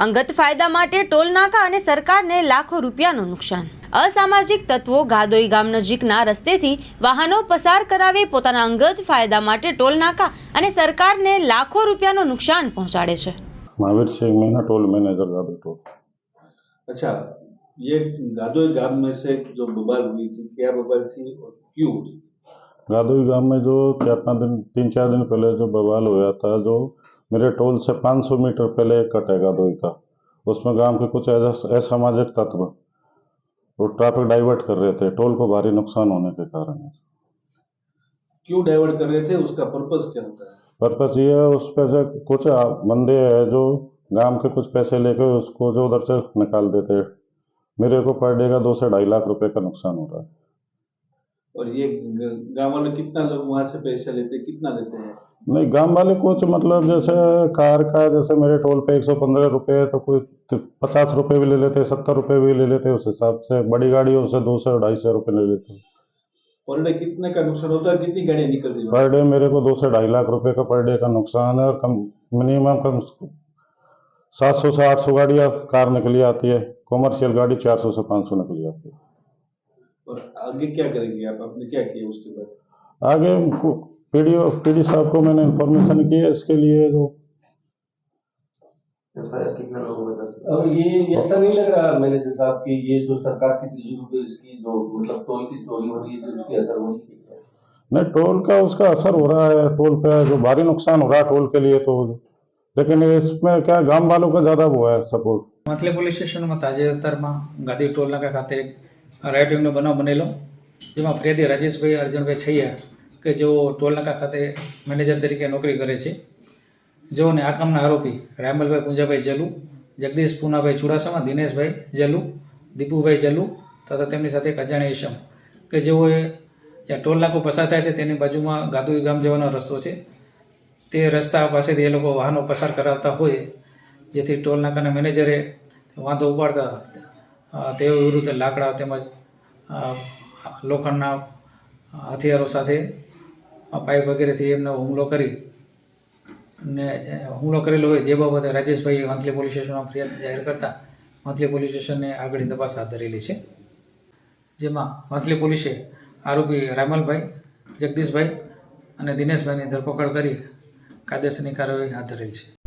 અંગત ફાયદા માટે ટોલ નાકા અને સરકારને લાખો રૂપિયાનું નુકસાન અસામાજિક તત્વો ગાદોઈ ગામ નજીકના રસ્તેથી વાહનો પસાર કરાવી પોતાના અંગત ફાયદા માટે ટોલ નાકા અને સરકારને લાખો રૂપિયાનું નુકસાન પહોંચાડે છે Mahavir Singh Meena toll manager गादो toll अच्छा ये गादोई गांव में से जो बवाल हुई थी क्या बवाल थी और क्यों हुई गादोई गांव में जो चार पाँच दिन तीन चार दिन पहले जो बवाल हुआ था जो मेरे टोल से 500 मीटर पहले एक कट है का। उसमें गाँव के कुछ असामाजिक तत्व वो ट्रैफ़िक डाइवर्ट कर रहे थे। टोल को भारी नुकसान होने के कारण। क्यों डाइवर्ट कर रहे थे? उसका पर्पस क्या होता है? पर्पज ये है उस पर से कुछ बंदे हैं जो गाँव के कुछ पैसे लेके उसको जो उधर से निकाल देते मेरे को पर डे का दो से ढाई लाख रुपए का नुकसान हो रहा है। और ये गाँव वाले कितना लोग वहाँ से पैसे लेते कितना लेते हैं? नहीं गाँव वाले कुछ मतलब जैसे कार का जैसे मेरे टोल पे एक सौ पंद्रह रुपये तो कोई पचास रुपये भी ले लेते सत्तर रुपये भी ले लेते हैं उस हिसाब से बड़ी गाड़ियों से दो सौ ढाई सौ रुपये ले लेते हैं। पर डे कितने का नुकसान होता है कितनी गाड़ियाँ निकलती है? पर डे मेरे को दो से ढाई लाख रुपए का पर डे का नुकसान है और कम मिनिमम कम सात सौ से आठ सौ गाड़ियाँ कार निकली आती है कॉमर्शियल गाड़ी चार सौ से पाँच सौ निकली आती है। और आगे क्या करेंगे आप आपने क्या किया उसके बाद आगे पीडी पीडी साहब को मैंने इन्फॉर्मेशन की है इसके लिए जो अब ये ऐसा नहीं लग रहा मैनेजर साहब कि ये जो सरकार की तिजोरी पे इसकी जो मतलब टोल की चोरी हो रही है तो उसकी असर हो रही है नहीं टोल का उसका असर हो रहा है टोल पे जो भारी नुकसान हो रहा है टोल के लिए तो लेकिन इसमें क्या गांव वालों का ज्यादा वो है सपोर्ट મંથલી પોલીસ સ્ટેશનમાં તાજેતરમાં ગાંધી ટોલ નાકા ખાતે રાઇટિંગનો બનાવ બનેલો. જેમાં ફરિયાદી રાજેશભાઈ, અર્જુનભાઈ છૈયા કે જેઓ ટોલ નાકા ખાતે મેનેજર તરીકે નોકરી કરે છે. જેઓને આ કામના આરોપી રામલભાઈ પુંજાભાઈ જલુ, જગદીશ પૂનાભાઈ ચુડાસમા, દિનેશભાઈ જલુ, દીપુભાઈ જલુ તથા તેમની સાથે એક અજાણ્યા ઈશમ કે જેઓએ જ્યાં ટોલ પસાર થાય છે તેની બાજુમાં ગાદુઈ ગામ જવાનો રસ્તો છે. તે રસ્તા પાસેથી એ લોકો વાહનો પસાર કરાવતા હોય, જેથી ટોલ નાકાના મેનેજરે વાંધો ઉપાડતા તેઓ વિરુદ્ધ લાકડા તેમજ લોખંડના હથિયારો સાથે પાઇપ વગેરેથી એમનો હુમલો કરી ને હુમલો કરેલો હોય જે બાબતે રાજેશભાઈ વાંથલી પોલીસ સ્ટેશનમાં ફરિયાદ જાહેર કરતા વાંથલી પોલીસ સ્ટેશને આગળની તપાસ હાથ ધરેલી છે. જેમાં વાંથલી પોલીસે આરોપી રામલભાઈ જગદીશભાઈ અને દિનેશભાઈની ધરપકડ કરી કાયદેસરની કાર્યવાહી હાથ ધરેલ છે.